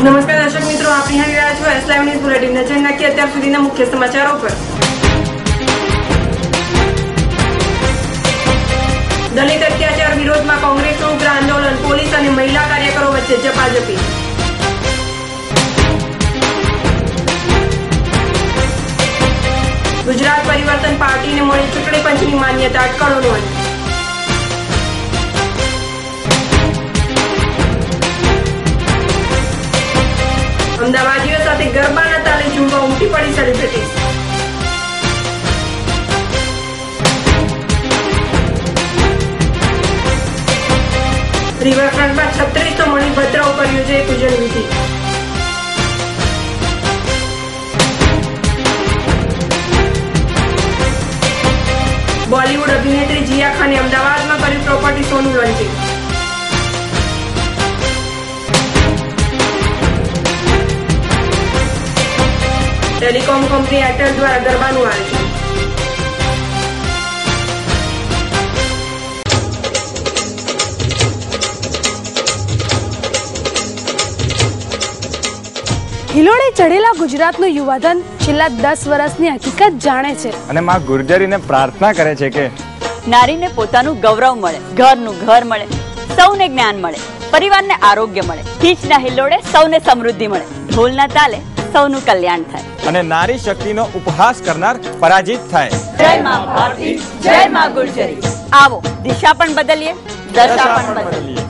નમસ્કાર દર્શક મિત્રો દલિત અત્યાચાર વિરોધમાં કોંગ્રેસનું ઉગ્ર આંદોલન, પોલીસ અને મહિલા કાર્યકરો વચ્ચે ઝપાઝપી. ગુજરાત પરિવર્તન પાર્ટીને મળી ચૂંટણી પંચની માન્યતા અટકળો અંત અમદાવાદીઓ સાથે ગરબાના તાલે ઝૂમવા ઉમટી પડી સેલિબ્રિટીઝ રિવરફ્રન્ટમાં છત્રીસો મણિભદ્ર ઉપર યોજાઈ પૂજન વિધિ. બોલિવૂડ અભિનેત્રી જીયા ખાને અમદાવાદમાં કર્યું પ્રોપર્ટી સોનું લોન્ચિંગ ટેલિકોમ કંપની એરટેલ દ્વારા ગરબાનું આયોજન હિલોડે ચડેલા ગુજરાતનું યુવાધન છેલ્લા દસ વર્ષની હકીકત જાણે છે. અને માં ગુર્જરીને પ્રાર્થના કરે છે કે નારીને પોતાનું ગૌરવ મળે ઘરનું ઘર મળે સૌને જ્ઞાન મળે પરિવારને આરોગ્ય મળે. ખીચના હિલોડે સૌને સમૃદ્ધિ મળે. ઢોલના તાલે સૌનું કલ્યાણ થાય. અને નારી શક્તિનો ઉપહાસ કરનાર પરાજિત થાય. જય માં ભારતી જય માં ગુર્જરી. આવો દિશા પણ બદલીએ દશા પણ બદલીએ.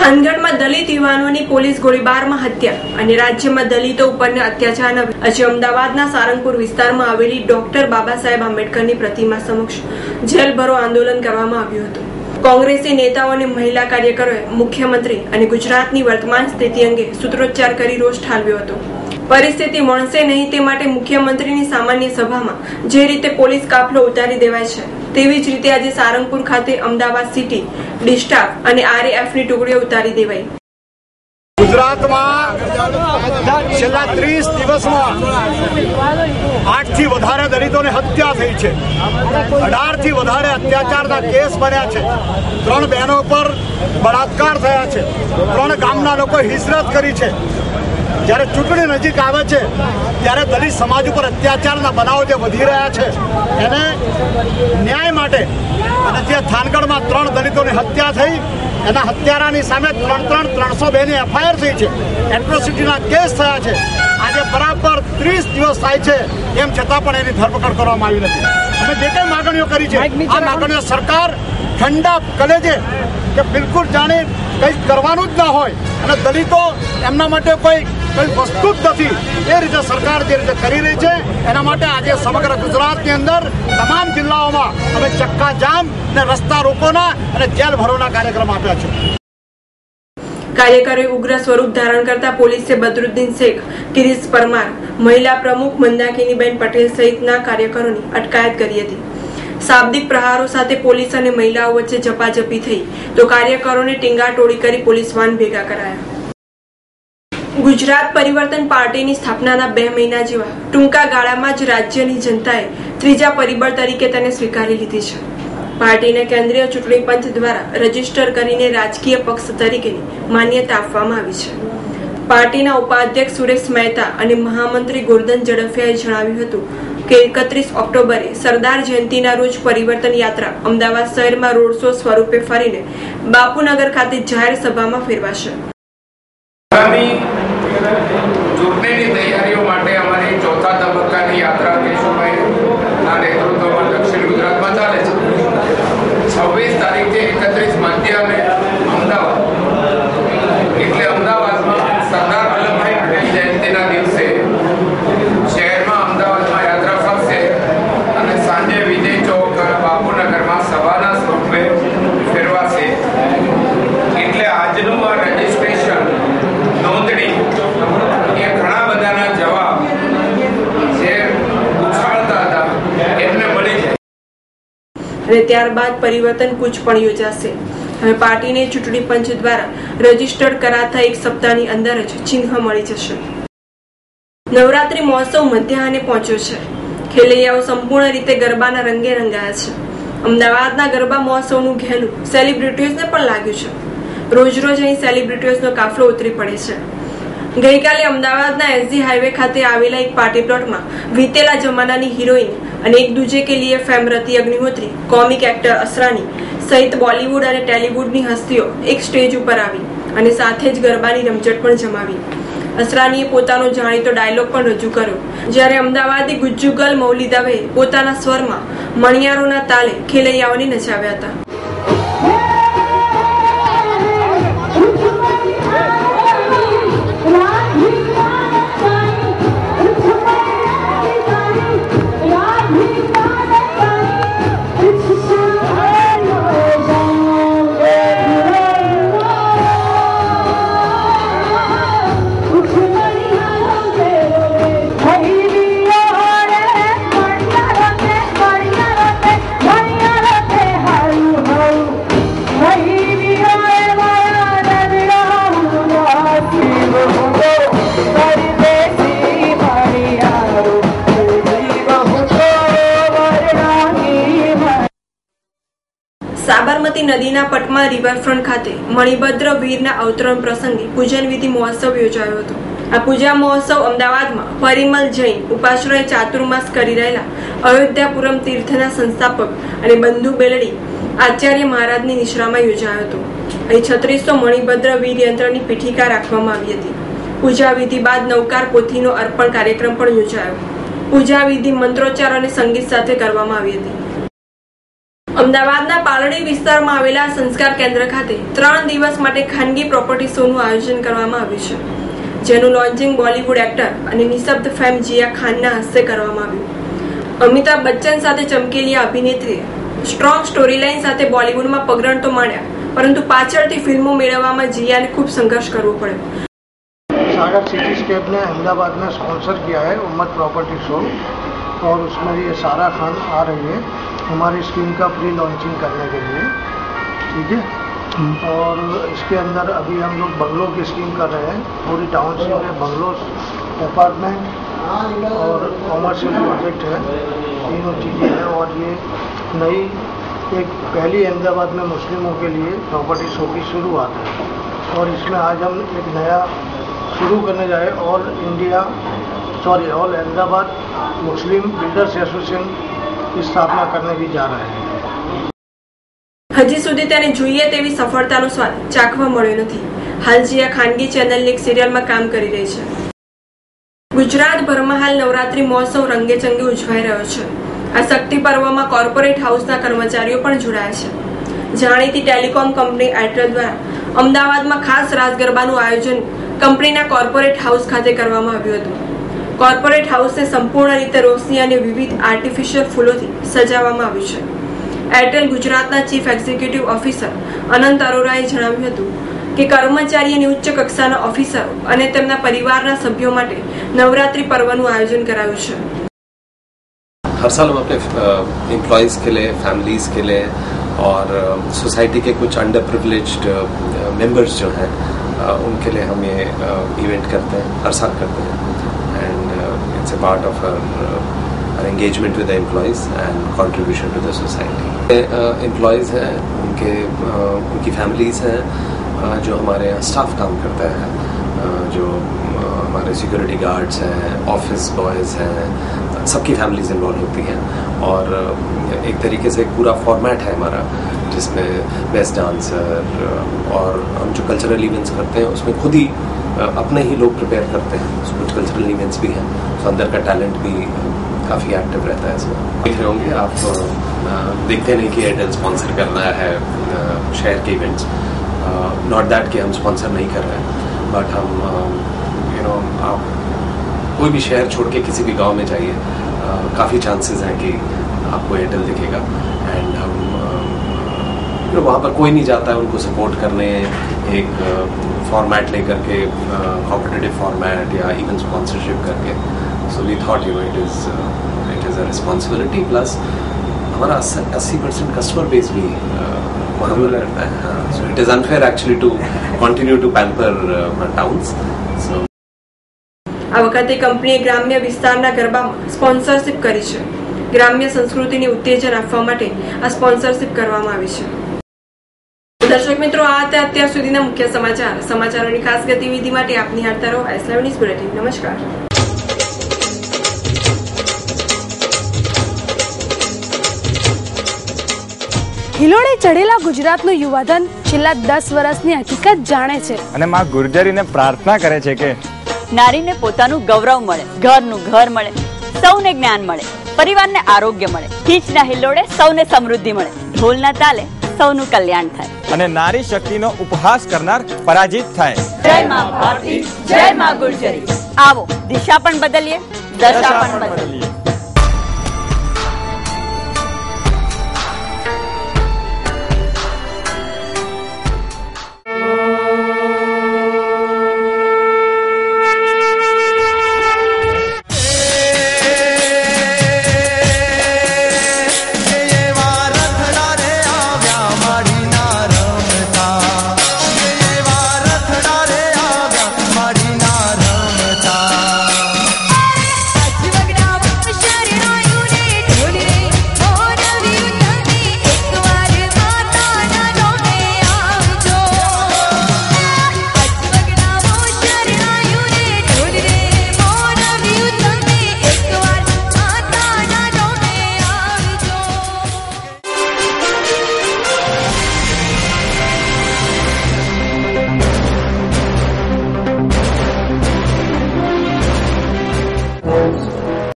થાનગઢમાં દલિત યુવાનોની પોલીસ ગોળીબારમાં હત્યા અને રાજ્યમાં દલિતો ઉપરના અત્યાચારના આજે અમદાવાદના સારંગપુર વિસ્તારમાં આવેલી ડોક્ટર બાબા સાહેબ આંબેડકરની પ્રતિમા સમક્ષ જેલભરો આંદોલન કરવામાં આવ્યું હતું. કોંગ્રેસી નેતાઓ અને મહિલા કાર્યકરોએ મુખ્યમંત્રી અને ગુજરાતની વર્તમાન સ્થિતિ અંગે સૂત્રોચ્ચાર કરી રોષ ઠાલવ્યો હતો. પરિસ્થિતિ વણસે નહીં તે માટે મુખ્યમંત્રીની સામાન્ય સભામાં જે રીતે પોલીસ કાફલો ઉતારી દેવાય છે, તેવી જ રીતે આજે સારંગપુર ખાતે અમદાવાદ સિટી ડિસ્ટાફ અને આરએએફની ટુકડીઓ ઉતારી દેવાઈ. ગુજરાતમાં છેલ્લા ત્રીસ દિવસમાં આઠથી વધારે દલિતોની હત્યા થઈ છે. અઢારથી વધારે અત્યાચારના કેસ બન્યા છે. ત્રણ બહેનો પર બળાત્કાર થયા છે. ત્રણ ગામના લોકો હિજરત કરી છે. જ્યારે ચૂંટણી નજીક આવે છે ત્યારે દલિત સમાજ ઉપર અત્યાચારના બનાવો જે વધી રહ્યા છે એને ન્યાય માટે અને જે થાનગઢમાં ત્રણ દલિતોની હત્યા થઈ એના હત્યારાની સામે ત્રણ ત્રણ ત્રણસો બેની એફઆઈઆર થઈ છે એટ્રોસિટીના કેસ થયા છે આજે બરાબર ત્રીસ દિવસ થાય છે એમ છતાં પણ એની ધરપકડ કરવામાં આવી નથી. અમે જે કંઈ માગણીઓ કરી છે આ માગણીઓ સરકાર ઠંડા કલેજે કે બિલકુલ જાણે કંઈક કરવાનું જ ના હોય અને દલિતો એમના માટે કોઈ કોઈ વસ્તુ જ નથી. એ રીતે સરકાર જે રીતે કરી રહી છે, એના માટે આજે સમગ્ર ગુજરાતની અંદર તમામ જિલ્લાઓમાં અમે ચક્કા જામ ને રસ્તા રોકોના અને જેલ ભરોના કાર્યક્રમ આપ્યા છે. કાર્યકરોએ ઉગ્ર સ્વરૂપ ધારણ કરતા પોલીસે બદરુદ્દીન શેખ, કિરીશ પરમાર, મહિલા પ્રમુખ મંદાકિનીબેન પટેલ સહિતના કાર્યકરોની અટકાયત કરી હતી. શાબ્દિક પ્રહારો સાથે પોલીસ અને મહિલાઓ વચ્ચે ઝપાઝપી થઈ તો કાર્યકરોને ટીંગાટોળી કરી પોલીસ વાન ભેગા કરાયા. ગુજરાત પરિવર્તન પાર્ટીની સ્થાપનાના બે મહિના જેવા ટૂંકા ગાળામાં જ રાજ્યની જનતાએ ત્રીજા પરિબળ તરીકે તેને સ્વીકારી લીધી છે. પાર્ટીને કેન્દ્રીય ચૂંટણી પંચ દ્વારા રજિસ્ટર કરીને રાજકીય પક્ષ તરીકેની માન્યતા આપવામાં આવી છે. પાર્ટીના ઉપાધ્યક્ષ સુરેશ મહેતા અને મહામંત્રી ગોરધન ઝડફિયાએ જણાવ્યું હતું કે એકત્રીસ ઓક્ટોબરે સરદાર જયંતિના રોજ પરિવર્તન યાત્રા અમદાવાદ શહેરમાં રોડ શો સ્વરૂપે ફરીને બાપુનગર ખાતે જાહેર સભામાં ફેરવાશે આગામી ચૂંટણીની તૈયારીઓ માટે અમારી ચોથા તબક્કાની યાત્રા કેશુભાઈના નેતૃત્વમાં દક્ષિણ ગુજરાતમાં ચાલે છે છવ્વીસ તારીખે એકત્રીસ મધ્ય અને અમદાવાદ એટલે અમદાવાદમાં સરદાર વલ્લભભાઈ પટેલ જયંતિના દિવસે શહેરમાં અમદાવાદમાં યાત્રા ફરશે અને સાંજે વિજય ચોક બાપુનગરમાં સભાના સ્વરૂપે ફેરવાશે એટલે આજનું આ રજીસ્ટ્રેશન નોંધણી એ ઘણા બધાના જવાબ જે ઉછાળતા હતા એમને મળી જાય અને ત્યારબાદ પરિવર્તન કૂચ પણ યોજાશે. હવે પાર્ટીને ચૂંટણી પંચ દ્વારા રજીસ્ટર્ડ કરાતા એક સપ્તાહની અંદર જ ચિહ્ન મળી જશે. નવરાત્રી મહોત્સવ મધ્યાહને પહોંચ્યો છે. ખેલૈયાઓ સંપૂર્ણ રીતે ગરબાના રંગે રંગાયા છે. અમદાવાદના ગરબા મહોત્સવનું ઘેલું સેલિબ્રિટીઝને પણ લાગ્યું છે. રોજ રોજ અહીં સેલિબ્રિટીઝનો કાફલો ઉતરી પડે છે. ગઈકાલે અમદાવાદના એસજી હાઈવે ખાતે આવેલા એક પાર્ટી પ્લોટમાં વીતેલા જમાનાની હિરોઈન અને Ek Duje Ke Liye fame Rati Agnihotri, comic actor Asrani સહિત બોલીવુડ અને ટેલિવૂડની હસ્તીઓ એક સ્ટેજ ઉપર આવી અને સાથે જ ગરબાની રમઝટ પણ જમાવી. અસરાનીએ પોતાનો જાણીતો ડાયલોગ પણ રજૂ કર્યો. જ્યારે અમદાવાદી ગુજ્જુગલ મૌલી દવે પોતાના સ્વરમાં મણિયારોના તાલે ખેલૈયાઓને નચાવ્યા હતા. નદીના પટમા રિવરફ્રન્ટ ખાતે મણિભદ્ર વીરના અવતરણ પ્રસંગે પૂજનવિધિ મહોત્સવ યોજાયો હતો. આ પૂજા મહોત્સવ અમદાવાદમાં પરિમલ જૈન ઉપાશ્રય ચાતુર્માસ કરી રહેલા અયોધ્યાપુરમ તીર્થના સંસ્થાપક અને બંધુ બેલડી આચાર્ય મહારાજની નિશ્રામાં યોજાયો હતો. અહીં છત્રીસો મણિભદ્ર વીર યંત્રની પીઠિકા રાખવામાં આવી હતી. પૂજા વિધિ બાદ નવકાર પોથીનો અર્પણ કાર્યક્રમ પણ યોજાયો. પૂજા વિધિ મંત્રોચ્ચાર અને સંગીત સાથે કરવામાં આવી હતી. અમદાવાદના પાલડી વિસ્તારમાં આવેલા સંસ્કાર કેન્દ્ર ખાતે ત્રણ દિવસ માટે ખાનગી પ્રોપર્ટી શોનું આયોજન કરવામાં આવ્યું છે જેનું લોન્ચિંગ બોલીવુડ એક્ટર અને નિશબ્દ ફેમ જીયા ખાનના હસ્તે કરવામાં આવ્યું અમિતાભ બચ્ચન સાથે ચમકેલી આ અભિનેત્રીએ સ્ટ્રોંગ સ્ટોરીલાઇન સાથે બોલીવુડમાં પગરણ તો માંડ્યા પરંતુ પાછળથી ફિલ્મો મેળવવામાં જીયાને ખૂબ સંઘર્ષ કરવો પડ્યો सागर सिटी स्टेट ने अहमदाबाद में स्पॉन्सर किया है उम्मत प्रॉपर्टी शो और उसमें ये सारा खान आ रही है हमारी स्कीम का प्री लॉन्चिंग करने के लिए ठीक है? और इसके अंदर अभी हम लोग बंगलों की स्कीम कर रहे हैं पूरी टाउनशिप में बंगलों अपार्टमेंट और कॉमर्शियल प्रोजेक्ट है तीनों चीज़ें हैं। और ये नई एक पहली अहमदाबाद में मुस्लिमों के लिए प्रॉपर्टी शो की शुरुआत है। और इसमें आज हम एक नया शुरू करने जाए all India sorry all Ahmedabad Muslim builders association की स्थापना करने भी जा रहे हैं હજી સુધી તેને જોઈએ તેવી સફળતાનો સ્વાદ ચાખવા મળ્યો નથી હાલ જીયા ખાનગી ચેનલની એક સિરિયલમાં કામ કરી રહી છે ગુજરાતભરમાં હાલ નવરાત્રી મહોત્સવ રંગેચંગે ઉજવાઈ રહ્યો છે આ શક્તિ પર્વમાં કોર્પોરેટ હાઉસના કર્મચારીઓ પણ જોડાયા છે જાણીતી ટેલિકોમ કંપની એરટેલ દ્વારા અમદાવાદમાં ખાસ રાસ ગરબાનું આયોજન કંપનીના કોર્પોરેટ હાઉસ ખાતે કરવામાં આવ્યું હતું કોર્પોરેટ હાઉસને સંપૂર્ણ રીતે રોશની અને વિવિધ આર્ટિફિશિયલ ફૂલોથી સજાવવામાં આવ્યું છે એરટેલ ગુજરાતના ચીફ એક્ઝિક્યુટિવ ઓફિસર અનંત અરોરાએ જણાવ્યું હતું કે કર્મચારી અને ઉચ્ચ કક્ષાના ઓફિસરો અને તેમના પરિવારના સભ્યો માટે નવરાત્રી પર્વનું આયોજન કરાયું છે हर साल हम अपने एम्प्लॉयज़ के लिए फैमिलीज़ के लिए और सोसाइटी के कुछ अंडर प्रिवलेज्ड मेंबर्स जो हैं uh, उनके लिए हम ये इवेंट करते हैं हर साल करते हैं and it's a part of our engagement with the employees and contribution to the society. Employees हैं उनके uh, उनकी फैमिलीज़ हैं uh, जो हमारे यहाँ स्टाफ काम करता है uh, जो uh, हमारे सिक्योरिटी गार्ड्स हैं ऑफ़िस बॉयज़ हैं सबकी फैमिलीज़ इन्वॉल्व होती हैं और uh, एक तरीके से पूरा फॉर्मेट है हमारा जिसमें बेस्ट डांसर और हम जो कल्चरल इवेंट्स करते हैं उसमें खुद ही uh, अपने ही लोग प्रिपेयर करते हैं। कुछ कल्चरल इवेंट्स भी हैं तो अंदर का टैलेंट भी काफ़ी एक्टिव रहता है इसमें। देख रहे होंगे, आप देखते नहीं कि एयरटेल स्पॉन्सर कर रहा है शहर के इवेंट्स नॉट दैट कि हम स्पॉन्सर नहीं कर रहे हैं बट हम यू नो आप कोई भी शहर छोड़ के किसी भी गाँव में जाइए काफ़ी चांसेस हैं कि आपको एयरटेल दिखेगा। एंड हम यू नो वहाँ पर कोई नहीं जाता है उनको सपोर्ट करने एक फॉर्मेट लेकर के कॉम्पिटिटिव फॉर्मेट या इवन स्पॉन्सरशिप करके so we thought you know it is it is a responsibility plus हमारा अस्सी परसेंट कस्टमर बेस भी uh, वहाँ पर रहता है so it is unfair actually to continue to pamper towns so આ વખતે કંપનીએ ગ્રામ્ય વિસ્તારના ગરબામાં સ્પોન્સરશિપ કરી છે ગ્રામ્ય સંસ્કૃતિને ઉત્તેજન આપવા માટે આ સ્પોન્સરશિપ કરવામાં આવી છે દર્શક મિત્રો આ હતા અત્યાર સુધીના મુખ્ય સમાચાર. સમાચારોની ખાસ ગતિવિધિ માટે આપની હાર્તા રહો એસ ન્યૂઝ બુલેટિન. નમસ્કાર. હિલોળે ચડેલા ગુજરાતનું યુવાધન છેલ્લા દસ વર્ષની હકીકત જાણે છે. અને માં ગુર્જરીને પ્રાર્થના કરે છે કે નારીને પોતાનું ગૌરવ મળે ઘરનું ઘર મળે સૌને જ્ઞાન મળે પરિવારને આરોગ્ય મળે. ખીચના હિલ્લોડે સૌને સમૃદ્ધિ મળે. ઢોલના તાલે સૌનું કલ્યાણ થાય. અને નારી શક્તિનો ઉપહાસ કરનાર પરાજિત થાય. જય માં ભારતી જય માં ગુર્જરી. આવો દિશા પણ બદલીએ દશા પણ બદલીએ.